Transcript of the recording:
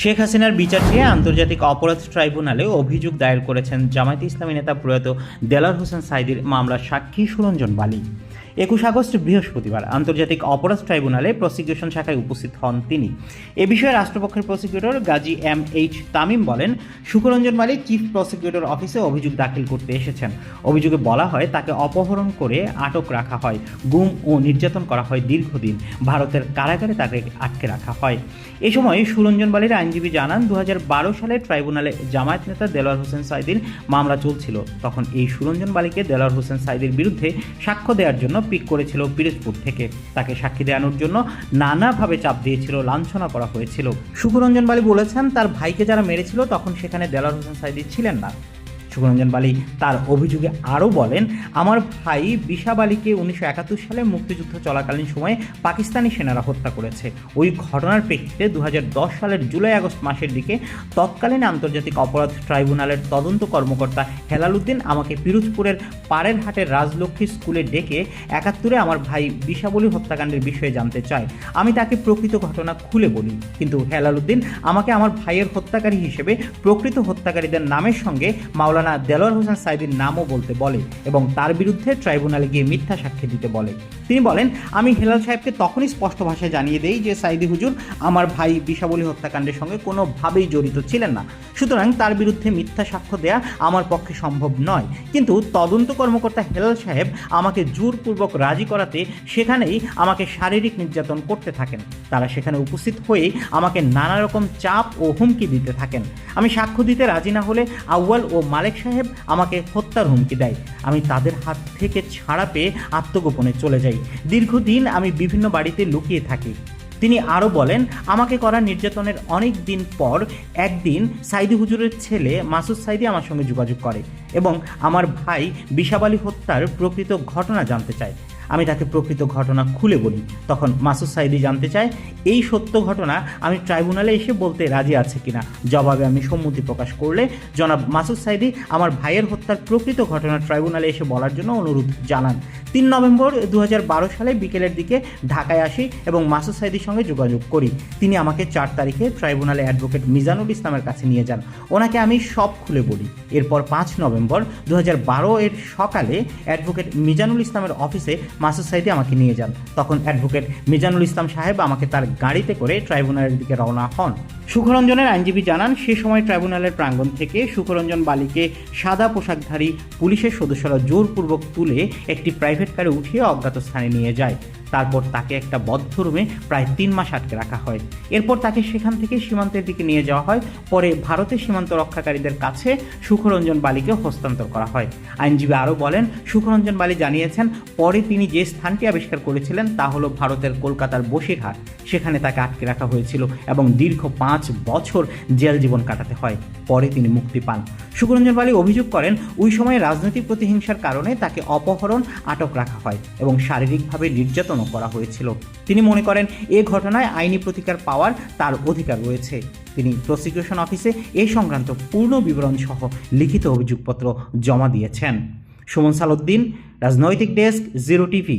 শেখ হাসিনার বিচার চেয়ে আন্তর্জাতিক অপরাধ ট্রাইব্যুনালে অভিযোগ দায়ের করেছেন জামায়াতে ইসলামী নেতা প্রয়াত দেলার হোসেন সাইদির মামলার সাক্ষী সুরঞ্জন বালি। একুশ আগস্ট, বৃহস্পতিবার আন্তর্জাতিক অপরাধ ট্রাইব্যুনালে প্রসিকিউশন শাখায় উপস্থিত হন তিনি। এ বিষয়ে রাষ্ট্রপক্ষের prosecutor Gazi M H Tamim বলেন সুখরঞ্জন মালিক চিফ প্রসিকিউটর অফিসে অভিযোগ দাখিল করতে এসেছেন। অভিযোগে বলা হয়, তাকে অপহরণ করে আটক রাখা হয়। গুম ও নির্যাতন করা হয় দীর্ঘদিন। ভারতের কারাগারে তাকে আটকে রাখা হয়। এ সময় সুরঞ্জন বালির আইনজীবী জানান দু হাজার বারো সালে ট্রাইব্যুনালে জামায়াত নেতা দেলোয়ার হোসেন সাইদির মামলা চলছিল। তখন এই সুরঞ্জন বালিকে দেলোয়ার হোসেন সাইদির বিরুদ্ধে সাক্ষ্য দেওয়ার জন্য পিক করেছিল পিরোজপুর থেকে। তাকে সাক্ষী দেওয়ানোর জন্য নানাভাবে চাপ দিয়েছিল, লাঞ্ছনা করা হয়েছিল। সুখরঞ্জন বালি বলেছেন, তার ভাইকে যারা মেরেছিল, তখন সেখানে দেলার হোসেন সাইদি ছিলেন না। সুখরঞ্জন বালি তার অভিযোগে আরও বলেন, আমার ভাই বিশাব আলীকে উনিশশো একাত্তর সালে মুক্তিযুদ্ধ চলাকালীন সময়ে পাকিস্তানি সেনারা হত্যা করেছে। ওই ঘটনার প্রেক্ষিতে দু হাজার দশ সালের জুলাই আগস্ট মাসের দিকে তৎকালীন আন্তর্জাতিক অপরাধ ট্রাইব্যুনালের তদন্ত কর্মকর্তা হেলাল উদ্দিন আমাকে পিরোজপুরের পাড়ের হাটের রাজলক্ষ্মী স্কুলে ডেকে একাত্তরে আমার ভাই বিশাবলী হত্যাকাণ্ডের বিষয়ে জানতে চায়। আমি তাকে প্রকৃত ঘটনা খুলে বলি। কিন্তু হেলাল উদ্দিন আমাকে আমার ভাইয়ের হত্যাকারী হিসেবে প্রকৃত হত্যাকারীদের নামের সঙ্গে মাওলানা দেলোয়ার হোসেন সাইদির নামও বলতে বলে এবং তার বিরুদ্ধে ট্রাইব্যুনালে গিয়ে মিথ্যা সাক্ষী দিতে বলে। তিনি বলেন, আমি হেলাল সাহেবকে তখনই স্পষ্ট ভাষায় জানিয়ে দেই যে সাইদি হুজুর আমার ভাই বিশাবলী হত্যাকাণ্ডের সঙ্গে কোনোভাবেই জড়িত ছিলেন না। সুতরাং তার বিরুদ্ধে মিথ্যা সাক্ষ্য দেয়া আমার পক্ষে সম্ভব নয়। কিন্তু তদন্ত কর্মকর্তা হেলাল সাহেব আমাকে জোরপূর্বক রাজি করাতে সেখানেই আমাকে শারীরিক নির্যাতন করতে থাকেন। তারা সেখানে উপস্থিত হয়ে আমাকে নানা রকম চাপ ও হুমকি দিতে থাকেন। আমি সাক্ষ্য দিতে রাজি না হলে আউয়াল ও মালেক সাহেব আমাকে হত্যার হুমকি দেয়। আমি তাদের হাত থেকে ছাড়া পেয়ে আত্মগোপনে চলে যাই। দীর্ঘদিন আমি বিভিন্ন বাড়িতে লুকিয়ে থাকি। তিনি আরও বলেন, আমাকে করা নির্যাতনের অনেক দিন পর একদিন সাইদি হুজুরের ছেলে মাসুদ সাইদি আমার সঙ্গে যোগাযোগ করে এবং আমার ভাই বিশাব আলী হত্যার প্রকৃত ঘটনা জানতে চায়। আমি তাকে প্রকৃত ঘটনা খুলে বলি। তখন মাসুদ সাইদি জানতে চায়, এই সত্য ঘটনা আমি ট্রাইব্যুনালে এসে বলতে রাজি আছে কিনা? জবাবে আমি সম্মতি প্রকাশ করলে জনাব মাসুদ সাইদি আমার ভাইয়ের হত্যার প্রকৃত ঘটনা ট্রাইব্যুনালে এসে বলার জন্য অনুরোধ জানান। তিন নভেম্বর দু হাজার বারো সালে বিকেলের দিকে ঢাকায় আসি এবং মাসুদ সাইদির সঙ্গে যোগাযোগ করি। তিনি আমাকে চার তারিখে ট্রাইব্যুনালে অ্যাডভোকেট মিজানুল ইসলামের কাছে নিয়ে যান। ওনাকে আমি সব খুলে বলি। এরপর পাঁচ নভেম্বর দু হাজার বারো এর সকালে অ্যাডভোকেট মিজানুল ইসলামের অফিসে মাসুদ সাইদি আমাকে নিয়ে যান। তখন অ্যাডভোকেট মিজানুল ইসলাম সাহেব আমাকে তার গাড়িতে করে ট্রাইব্যুনালের দিকে রওনা হন। সুখরঞ্জনের আইনজীবী জানান, সে সময় ট্রাইব্যুনালের প্রাঙ্গণ থেকে সুখরঞ্জন বালিকে সাদা পোশাকধারী পুলিশের সদস্যরা জোরপূর্বক তুলে একটি প্রাইভেট কারে উঠিয়ে অজ্ঞাত স্থানে নিয়ে যায়। তারপর তাকে একটা বদ্ধ রুমে প্রায় তিন মাস আটকে রাখা হয়। এরপর তাকে সেখান থেকে সীমান্তের দিকে নিয়ে যাওয়া হয়। পরে ভারতের সীমান্ত রক্ষাকারীদের কাছে সুখরঞ্জন বালিকে হস্তান্তর করা হয়। আইনজীবী আরও বলেন, সুখরঞ্জন বালি জানিয়েছেন, পরে তিনি যে স্থানটি আবিষ্কার করেছিলেন তা হলো ভারতের কলকাতার বসিরহাট। সেখানে তাকে আটকে রাখা হয়েছিল এবং দীর্ঘ পাঁচ বছর জেল জীবন কাটাতে হয়। পরে তিনি মুক্তি পান। সুখরঞ্জন বালি অভিযোগ করেন, ওই সময় রাজনৈতিক প্রতিহিংসার কারণে তাকে অপহরণ আটক রাখা হয় এবং শারীরিকভাবে নির্যাতনও করা হয়েছিল। তিনি মনে করেন, এ ঘটনায় আইনি প্রতিকার পাওয়ার তার অধিকার রয়েছে। তিনি প্রসিকিউশন অফিসে এ সংক্রান্ত পূর্ণ বিবরণ সহ লিখিত অভিযোগপত্র জমা দিয়েছেন। সুমন সালুদ্দিন রাজনৈতিক ডেস্ক, জিরো টিভি।